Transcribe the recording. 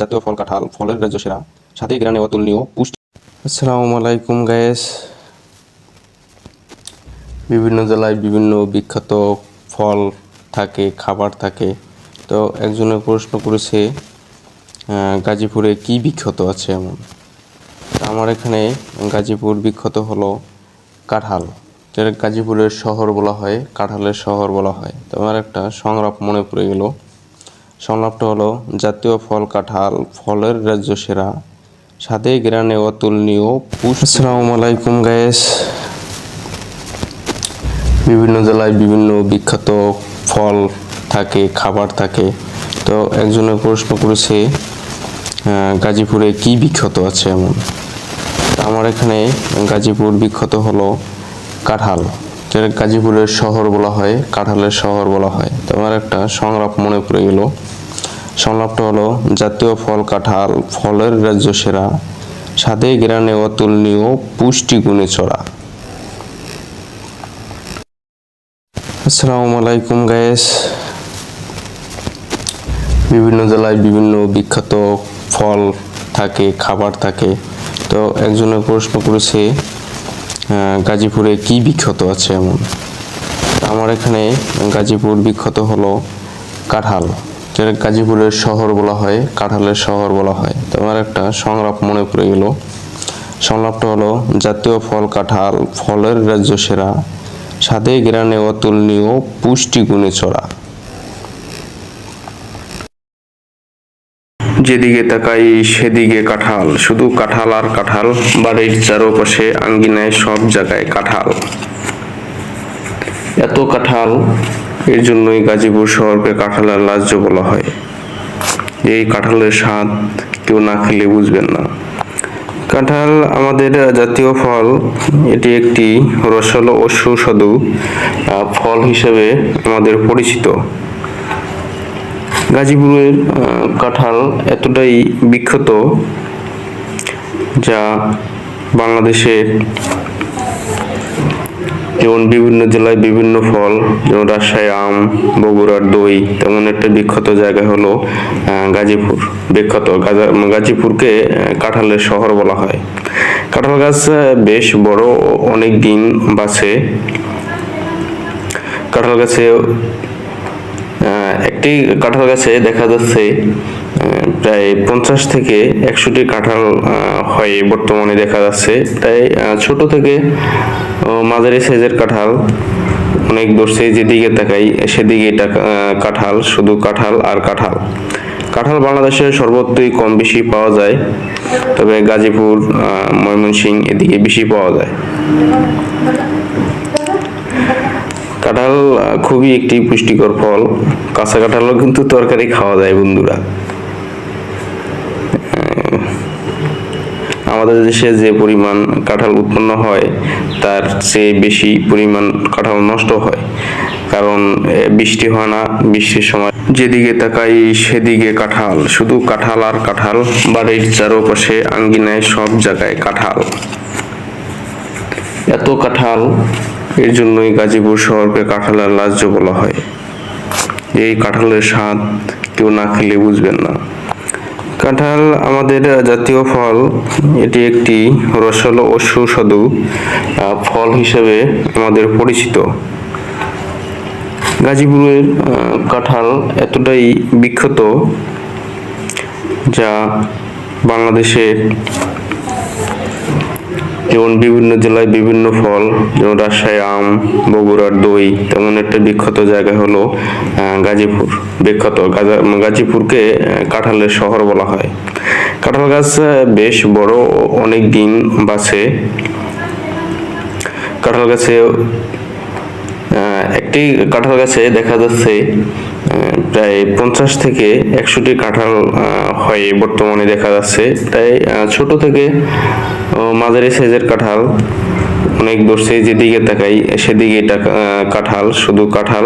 জাতীয় ফল কাঁঠাল, ফলের রাজ্য সেরা। সাথে গ্রানে অতুলনীয় পুষ্টি। আসসালামু আলাইকুম গায়েস বিভিন্ন জেলায় বিভিন্ন বিখ্যাত ফল থাকে, খাবার থাকে। তো একজনে প্রশ্ন করেছে গাজীপুরে কি বিখ্যাত আছে এমন? আমার এখানে গাজীপুর বিখ্যাত হলো কাঁঠাল। যেটা গাজীপুরের শহর বলা হয়, কাঁঠালের শহর বলা হয়। তো আমার একটা সংলাপ মনে পড়ে গেল। সংলাপটা হলো। জাতীয় ফল কাঁঠাল, ফলের রাজ্য সেরা। সাথে গ্রানে অতুলনীয় পুষ আসসালামু আলাইকুম গায়েস বিভিন্ন জেলায় বিভিন্ন বিখ্যাত ফল থাকে, খাবার থাকে। তো একজনে প্রশ্ন করেছে গাজীপুরে কি বিখ্যাত আছে এমন? আমার এখানে গাজীপুর বিখ্যাত হলো কাঁঠাল যেটা গাজীপুরের শহর বলা হয়, কাঁঠালের শহর বলা হয়। তো আমার একটা সংলাপ মনে পড়ে গেল। সংলাপটা হলো জাতীয় ফল কাঁঠাল, ফলের রাজ্য সেরা সাথে গ্রানে অতুলনীয় পুষ্টি গুণে চড়া আসসালামু আলাইকুম গায়েস বিভিন্ন জেলায় বিভিন্ন বিখ্যাত ফল থাকে, খাবার থাকে। তো একজনে প্রশ্ন করেছে গাজীপুরে কি বিখ্যাত আছে এমন? আমার এখানে গাজীপুর বিখ্যাত হলো কাঁঠাল। যেটা গাজীপুরের শহর বলা হয়, কাঁঠালের শহর বলা হয়। তো আমার একটা সংলাপ মনে পড়ে গেল। সংলাপটা হলো, জাতীয় ফল কাঁঠাল ফলের রাজ্য সেরা সাথে গ্রানে অতুলনীয়, পুষ্টি গুণে চড়া যেদিকে তাকাই সেদিকে কাঁঠাল। শুধু কাঁঠাল আর কাঁঠাল, বাড়ির চারপাশে আঙ্গিনায় সব জায়গায় কাঁঠাল। এত কাঁঠাল এর জন্যই গাজীপুর শহরকে কাঁঠালের রাজ্য বলা হয়। এই কাঁঠালের স্বাদ কেউ না খেলে বুঝবেন না। কাঁঠাল আমাদের জাতীয় ফল। এটি একটি রসালো ও সুস্বাদু ফল হিসেবে আমাদের পরিচিত। গাজীপুরের কাঁঠাল এতটাই বিখ্যাত যা বাংলাদেশের যেমন বিভিন্ন জেলায় বিভিন্ন ফল, যেমন রাজশাহী আম, বগুড়ার দই, তেমন একটা বিখ্যাত জায়গা হলো গাজীপুর। বিখ্যাত গাজীপুরকে কাঁঠালের শহর বলা হয়। কাঁঠাল গাছ বেশ বড় অনেক দিন বাঁচে। কাঁঠাল গাছে একটি কাঁঠাল গাছে দেখা যাচ্ছে প্রায় পঞ্চাশ থেকে একশোটি কাঁঠাল হয় বর্তমানে দেখা যাচ্ছে। তাই ছোট থেকে মাঝারি সাইজের কাঁঠাল। অনেক ধরছে যেদিকে তাকাই সেদিকে এটা কাঁঠাল, শুধু কাঁঠাল আর কাঁঠাল। কাঁঠাল বাংলাদেশে সর্বত্রই কম বেশি পাওয়া যায়, তবে গাজীপুর ময়মনসিংহ এদিকে বেশি পাওয়া যায়। কাঁঠাল খুবই একটি পুষ্টিকর ফল। কাঁচা কাঁঠালও কিন্তু তরকারি খাওয়া যায় বন্ধুরা। আমাদের দেশে যে পরিমাণ কাঁঠাল উৎপন্ন হয়, তার চেয়ে বেশি পরিমাণ কাঁঠাল নষ্ট হয়। কারণ বৃষ্টি হয় না, বৃষ্টির সময় যেদিকে তাকাই সেদিকে কাঁঠাল। শুধু কাঁঠাল আর কাঁঠাল, বাড়ির চারপাশে আঙ্গিনায় সব জায়গায় কাঁঠাল। এত কাঁঠাল, এর জন্যই গাজীপুর শহরকে কাঁঠালের রাজ্য বলা হয়। এই কাঁঠালের স্বাদ কেউ না খেলে বুঝবেন না। কাঁঠাল আমাদের জাতীয় ফল। এটি একটি রসালো ও সুস্বাদু ফল হিসেবে আমাদের পরিচিত। গাজীপুরের কাঁঠাল এতটাই বিখ্যাত যা বাংলাদেশের যেমন বিভিন্ন জেলায় বিভিন্ন ফল, যেমন রাজশাহী আম, বগুড়ার দই, তেমন একটা বিখ্যাত জায়গা হলো গাজীপুর। বিখ্যাত গাজীপুরকে কাঁঠালের শহর বলা হয়। কাঁঠাল গাছ বেশ বড় অনেক দিন বাসে কাঁঠাল গাছে একটি কাঁঠাল গাছে দেখা যাচ্ছে প্রায় পঞ্চাশ থেকে একশোটি কাঁঠাল হয় বর্তমানে দেখা যাচ্ছে। তাই ছোট থেকে মাঝারি সাইজের কাঁঠাল অনেক ধরছে যেদিকে তাকাই সেদিকে এটা কাঁঠাল, শুধু কাঁঠাল।